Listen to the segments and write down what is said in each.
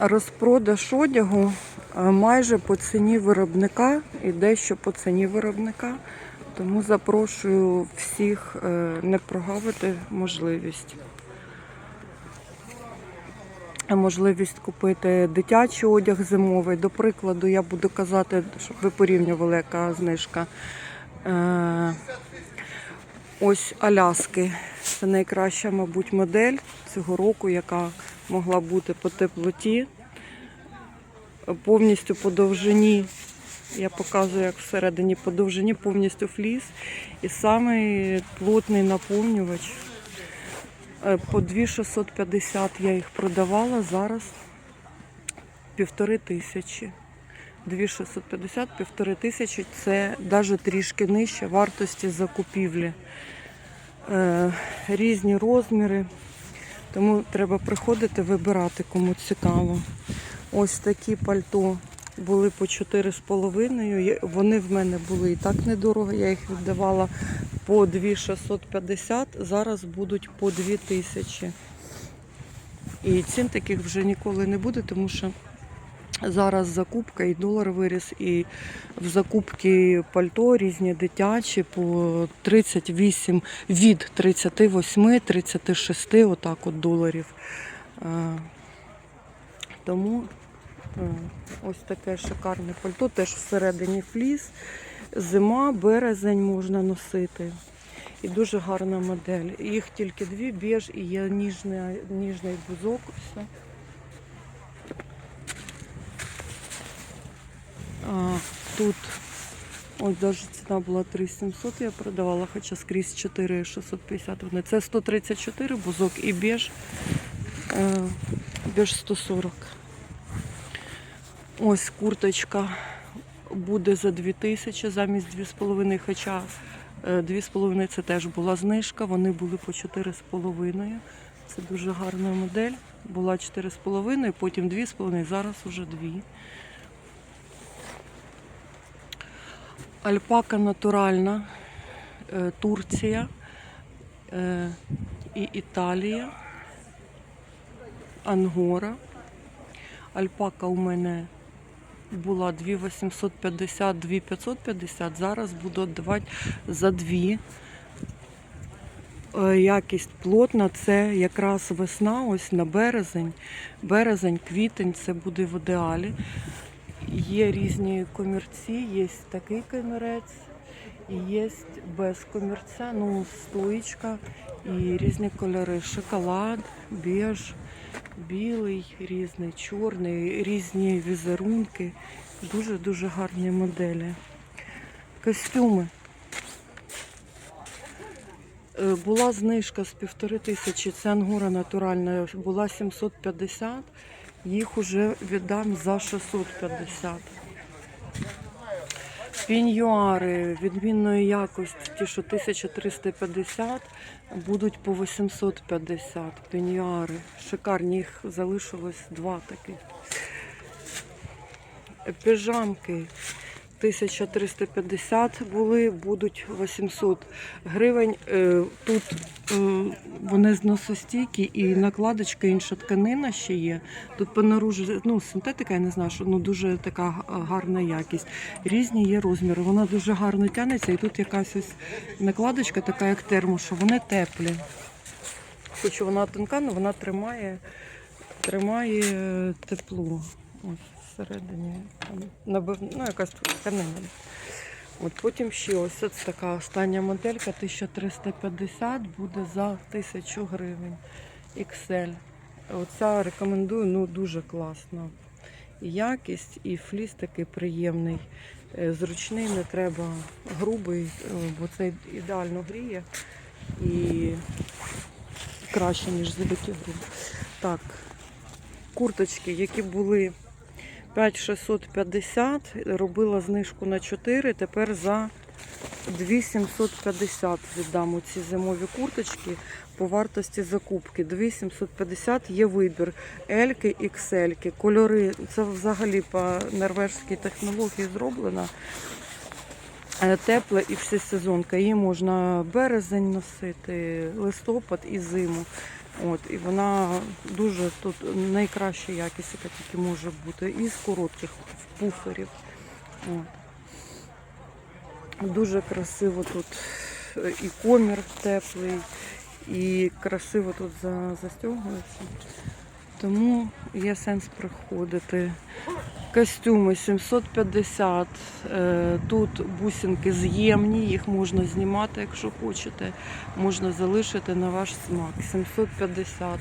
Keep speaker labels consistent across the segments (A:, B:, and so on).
A: Розпродаж одягу е, майже по ціні виробника і дещо по ціні виробника. Тому запрошую всіх е, не прогавити можливість. Е, Можливість купити дитячий одяг зимовий. До прикладу, я буду казати, щоб ви порівнювали, яка знижка. Ось Аляски. Це найкраща, мабуть, модель цього року, яка могла бути по теплоті. Повністю по довжині. Я показую, як всередині по довжині повністю фліс. І самий плотний наповнювач. Е, По 2650 я їх продавала, зараз півтори тисячі. 2650, півтори тисячі це навіть трішки нижче вартості закупівлі. Е, різні розміри. Тому треба приходити, вибирати, кому цікаво. Ось такі пальто були по 4,5. Вони в мене були і так недорого. Я їх віддавала по 2650, зараз будуть по 2000. І цін таких вже ніколи не буде, тому що зараз закупка і долар виріс, і в закупки пальто різні дитячі по 38, від 38, 36 отак от доларів. Е, Тому е, ось таке шикарне пальто, теж всередині фліс. Зима, березень можна носити. І дуже гарна модель. Їх тільки дві, біж і є ніжний, ніжний бузок. Все. Тут ось даже ціна була 3700, я продавала, хоча скрізь 4650. Вони. Це 134 бузок і біж, е, біж 140. Ось курточка буде за 2000 замість 2,5, хоча е, 2,5 це теж була знижка, вони були по 4,5. Це дуже гарна модель. Була 4,5, потім 2,5, зараз уже 2. Альпака натуральна, е, Турція е, і Італія, Ангора. Альпака у мене була 2850, 2550, зараз буду віддавати за 2. Е, Якість плотна, це якраз весна, ось на березень. Березень, квітень, це буде в ідеалі. Є різні комірці, є такий комірець, і є без комірця, ну, стоїчка і різні кольори. Шоколад, біж, білий, різний, чорний, різні візерунки. Дуже-дуже гарні моделі. Костюми. Е, Була знижка з півтори тисячі, це ангура натуральна, була 750, їх уже віддам за 650. Піньюари відмінної якості, ті, що 1350, будуть по 850 піньюари. Шикарні, їх залишилось два таких. Піжамки 1350 були, будуть 800 гривень. Е, Тут вони зносостійкі і накладочка, інша тканина ще є. Тут по наружу, ну, синтетика, я не знаю, що ну, дуже така гарна якість. Різні є розміри. Вона дуже гарно тягнеться, і тут якась ось накладочка, така як термо, що вони теплі. Хоч вона тонка, але вона тримає, тримає е, тепло. Ось всередині. там Набив, ну, якась тканина. От потім ще ось це така остання моделька 1350 буде за 1000 гривень. XL. Оця рекомендую, ну дуже класно. І якість, і фліс такий приємний. Е, Зручний, не треба грубий, е, бо це ідеально гріє і краще, ніж завиті грубі. Так, курточки, які були 5650, робила знижку на 4, тепер за 2750 віддам у ці зимові курточки по вартості закупки. 2750 є вибір. Ельки, іксельки, кольори. Це взагалі по норвежській технології зроблено. Е, Тепла і всесезонка. Її можна березень носити, листопад і зиму. От, і вона дуже тут найкраща якість, яка тільки може бути, із коротких пуферів. От. Дуже красиво тут е, і комір теплий, і красиво тут застегується. Тому є сенс приходити. Костюми 750. Е, Тут бусинки з'ємні, їх можна знімати, якщо хочете. Можна залишити на ваш смак. 750.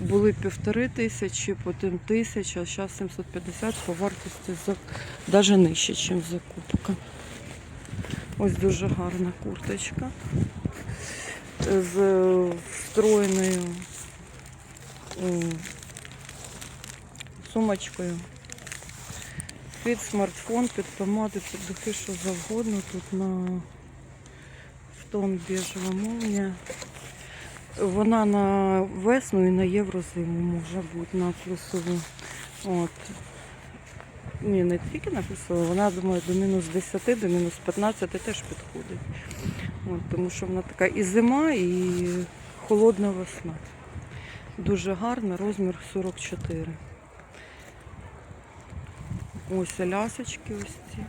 A: Були півтори тисячі, потім тисяча, а зараз 750 по вартості навіть нижче, ніж закупка. Ось дуже гарна курточка з е, встроєною сумочкою. Під смартфон, під помади, під духи, що завгодно. Тут на в тон біжева молнія. Вона на весну і на єврозиму може бути на плюсову. От. Ні, не тільки на плюсову, вона, думаю, до мінус 10, до мінус 15 теж підходить. От, тому що вона така і зима, і холодна весна. Дуже гарна, розмір 44. Ось лясочки ось ці.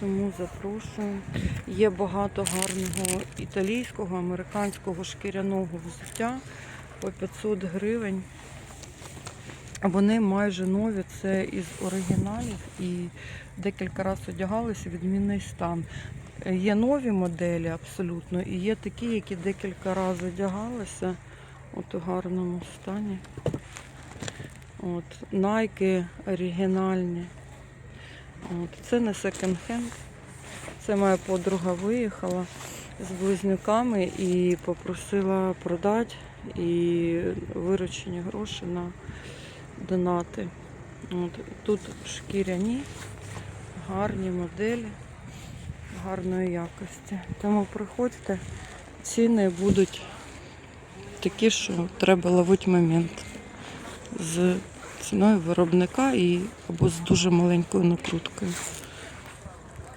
A: Тому запрошую. Є багато гарного італійського, американського шкіряного взуття по 500 гривень. Вони майже нові, це із оригіналів і декілька разів одягалися, відмінний стан. Є нові моделі абсолютно, і є такі, які декілька разів одягалися от у гарному стані. От, Найки оригінальні. От, це не секонд-хенд. Це моя подруга виїхала з близнюками і попросила продати і виручені гроші на донати. От, тут шкіряні, гарні моделі, гарної якості. Тому приходьте, ціни будуть такі, що треба ловити момент з ціною виробника і або з дуже маленькою накруткою.